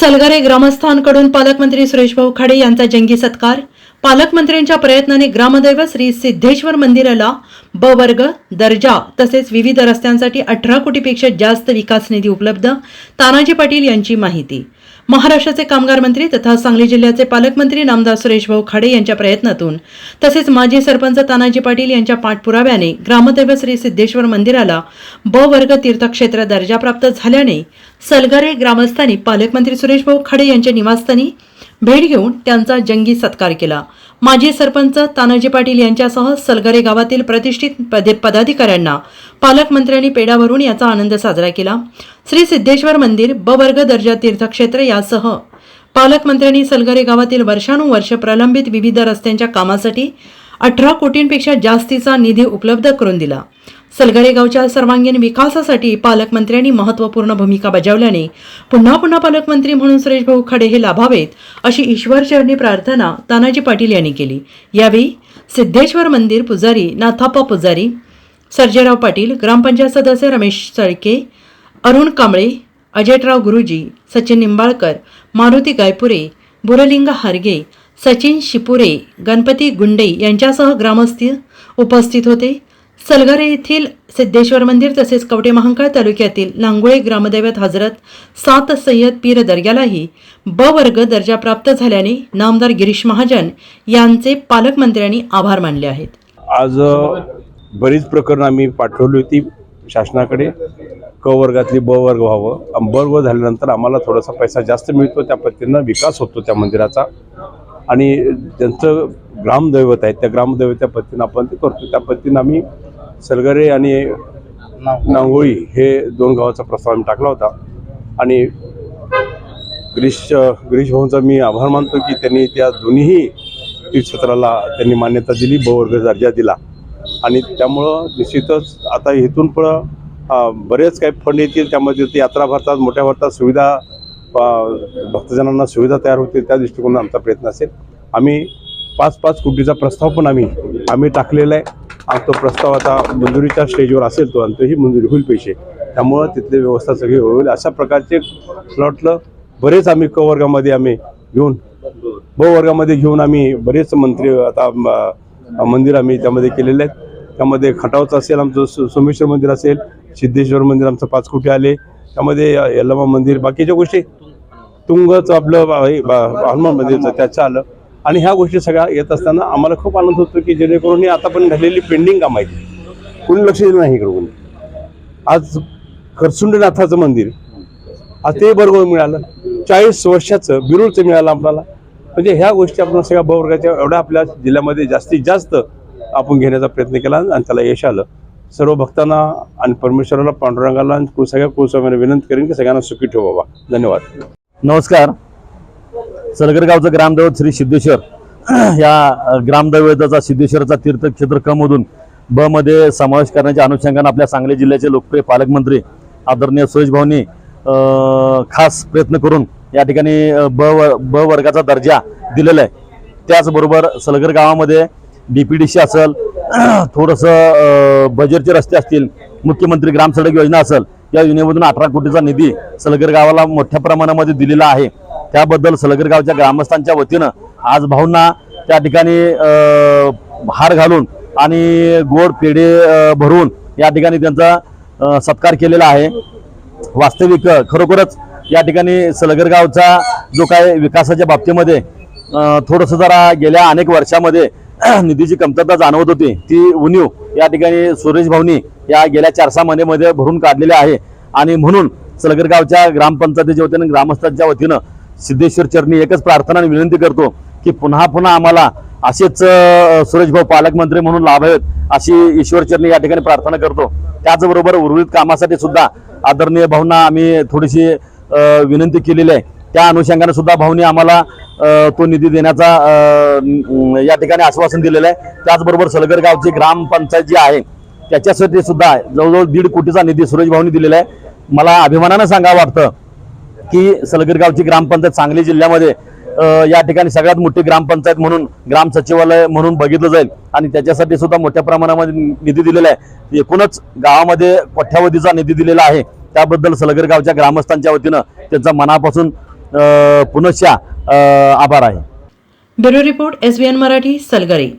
सलगारे ग्रामस्थांकडून पालकमंत्री सुरेशभाऊ खाडे यांचा जंगी सत्कार. पालकमंत्र्यांच्या प्रयत्नाने ग्रामदैव श्री सिद्धेश्वर मंदिराला ब वर्ग दर्जा तसेच विविध रस्त्यांसाठी अठरा कोटीपेक्षा जास्त विकास निधी उपलब्ध. तानाजी पाटील यांची माहिती. महाराष्ट्राचे कामगार मंत्री तथा सांगली जिल्ह्याचे पालकमंत्री नामदार सुरेशभाऊ खाडे यांच्या प्रयत्नातून तसेच माजी सरपंच तानाजी पाटील यांच्या पाठपुराव्याने ग्रामदैव श्री सिद्धेश्वर मंदिराला ब वर्ग तीर्थक्षेत्र दर्जा प्राप्त झाल्याने सलगारे ग्रामस्थांनी पालकमंत्री सुरेशभाऊ खाडे यांच्या निवासस्थानी भेट घेऊन त्यांचा जंगी सत्कार केला. माजी सरपंच तानाजी पाटील यांच्यासह सलगरे गावातील प्रतिष्ठित पदाधिकाऱ्यांना पालकमंत्र्यांनी पेढा भरून याचा आनंद साजरा केला. श्री सिद्धेश्वर मंदिर ब वर्ग दर्जा तीर्थक्षेत्र यासह पालकमंत्र्यांनी सलगरे गावातील वर्षानुवर्ष प्रलंबित विविध रस्त्यांच्या कामासाठी अठरा कोटींपेक्षा जास्तीचा निधी उपलब्ध करून दिला. सलगरे गावच्या सर्वांगीण विकासासाठी पालकमंत्र्यांनी महत्त्वपूर्ण भूमिका बजावल्याने पुन्हा पुन्हा पालकमंत्री म्हणून सुरेशभाऊ खडे हे लाभावेत अशी ईश्वरचरणी प्रार्थना तानाजी पाटील यांनी केली. यावेळी सिद्धेश्वर मंदिर पुजारी नाथाप्पा पुजारी सर्जेराव पाटील ग्रामपंचायत सदस्य रमेश सळके अरुण कांबळे अजयराव गुरुजी सचिन निंबाळकर मारुती गायपुरे बुरलिंग हारगे सचिन शिपुरे गणपती गुंडे यांच्यासह ग्रामस्थ उपस्थित होते. सलगरे येथील सिद्धेश्वर मंदिर तसेच कवटे महांकाळ तालुक्यातील नांगुळे ग्रामदैवत हजरत सात सय्यद पीर दर्ग्यालाही ब वर्ग दर्जा प्राप्त झाल्याने नामदार गिरीश महाजन यांचे पालकमंत्र्यांनी आभार मानले आहेत. आज बरीच प्रकरणं आम्ही पाठवली होती शासनाकडे. क वर्गातली ब वर्ग व्हावं. ब वर्ग झाल्यानंतर आम्हाला थोडासा पैसा जास्त मिळतो त्या पद्धतीनं विकास होतो त्या मंदिराचा. आणि ज्यांचं ग्रामदैवत आहे त्या ग्रामदैवत त्या पद्धतीनं आपण ते करतो. त्या पद्धतीनं आम्ही सलगरे आणि नांगोळी. हे दोन गावाचा प्रस्ताव आम्ही टाकला होता. आणि गिरीश गिरीश भाऊंचा मी आभार मानतो की त्यांनी त्या दोन्हीही तीर्थक्षेत्राला त्यांनी मान्यता दिली ब वर्ग दर्जा दिला. आणि त्यामुळं निश्चितच आता इथून पुढं अं, बरेच काही फंड येतील. त्यामध्ये ते यात्रा भरतात मोठ्या भरतात सुविधा भक्तजनांना सुविधा तयार होतील. त्या दृष्टिकोनातून आमचा प्रयत्न असेल. आम्ही पाच पाच कोटीचा प्रस्ताव पण आम्ही आम्ही टाकलेला आहे. आज तो प्रस्ताव आता मंजुरीच्या स्टेजवर असेल तो आणि तोही मंजुरी होईल पैसे. त्यामुळं तिथली व्यवस्था सगळी होईल. अशा प्रकारचे प्लॉटलं बरेच आम्ही क वर्गामध्ये आम्ही घेऊन ब वर्गामध्ये घेऊन आम्ही बरेच मंत्री आता मंदिर आम्ही त्यामध्ये केलेले आहेत. त्यामध्ये खटावचं असेल आमचं सो- सोमेश्वर मंदिर असेल सिद्धेश्वर मंदिर आमचं पाच कोटी आले. त्यामध्ये यल्लमा मंदिर बाकीच्या गोष्टी. तुंगचं आपलं बा- बा- हनुमान मंदिरचं त्याचं आलं. आणि ह्या गोष्टी सगळ्या येत असताना आम्हाला खूप आनंद होतो की जेणेकरून ही आता पण झालेली पेंडिंग काम आहेत. कोणी लक्ष दिलं नाही इकडून आज खरसुंडनाथाचं मंदिर. आज ते बरोबर मिळालं. चाळीस वर्षाचं बिरुळचं मिळालं आपल्याला. म्हणजे ह्या गोष्टी आपण सगळ्या ब वर्गाच्या एवढ्या आपल्या जिल्ह्यामध्ये जास्तीत जास्त आपण घेण्याचा प्रयत्न केला आणि त्याला यश आलं. सर्व भक्तांना आणि परमेश्वराला पांडुरंगाला आणि सगळ्या कुलस्वामींना विनंती करेन की सगळ्यांना सुखी ठेवा बाबा. धन्यवाद. नमस्कार. सलगर गावचं ग्रामदैवत श्री सिद्धेश्वर. या ग्रामदैवताचा सिद्धेश्वरचा तीर्थक्षेत्र कमधून बमध्ये ब मध्ये समावेश करण्याच्या अनुषंगाने आपल्या सांगली जिल्ह्याचे लोकप्रिय पालकमंत्री आदरणीय सुरेश भाऊंनी खास प्रयत्न करून या ठिकाणी ब व- ब वर्गाचा दर्जा दिलेला आहे. त्याचबरोबर सलगर गावामध्ये डी पी डी सी असेल थोडंसं बजेटचे रस्ते असतील मुख्यमंत्री ग्राम सडक योजना असेल या योजनेमधून अठरा कोटीचा निधी सलगर गावाला मोठ्या प्रमाणामध्ये दिलेला आहे. त्याबद्दल सलगर गावच्या ग्रामस्थांच्या वतीनं आज भाऊंना त्या ठिकाणी हार घालून आणि गोड पेढे भरून या ठिकाणी त्यांचा सत्कार केलेला आहे. वास्तविक खरोखरच या ठिकाणी सलगर गावचा जो काय विकासाच्या बाबतीमध्ये थोडंसं जरा गेल्या अनेक वर्षामध्ये निधीची कमतरता जाणवत होती. ती उणीव या ठिकाणी सुरेश भाऊनी या गेल्या चार सहा महिन्यामध्ये भरून काढलेल्या आहे. आणि म्हणून सलगर गावच्या ग्रामपंचायतीच्या वतीनं ग्रामस्थांच्या वतीनं सिद्धेश्वर चरणी एकच प्रार्थना आणि विनंती करतो की पुन्हा पुन्हा आम्हाला असेच सुरेशभाऊ पालकमंत्री म्हणून लाभावेत अशी ईश्वरचरणी या ठिकाणी प्रार्थना करतो. त्याचबरोबर उर्वरित कामासाठी सुद्धा आदरणीय भाऊंना आम्ही थोडीशी विनंती केलेली आहे. त्या अनुषंगाने सुद्धा भाऊनी आम्हाला तो निधी देण्याचा या ठिकाणी आश्वासन दिलेलं आहे. त्याचबरोबर सलगर गावची ग्रामपंचायत जी आहे त्याच्यासाठी सुद्धा जवळजवळ दीड कोटीचा निधी सुरेश भाऊनी दिलेला आहे. मला अभिमानानं सांगावं वाटतं की सलगीरगावची ग्रामपंचायत सांगली जिल्ह्यामध्ये या ठिकाणी सगळ्यात मोठी ग्रामपंचायत म्हणून ग्राम सचिवालय म्हणून बघितलं जाईल. आणि त्याच्यासाठी सुद्धा मोठ्या प्रमाणामध्ये निधी दिलेला आहे. एकूणच गावामध्ये कोठ्यावधीचा निधी दिलेला आहे. त्याबद्दल सलगीरगावच्या ग्रामस्थांच्या वतीनं त्यांचा मनापासून पुनश्च आभार आहे. Bureau report S Marathi सलगरी.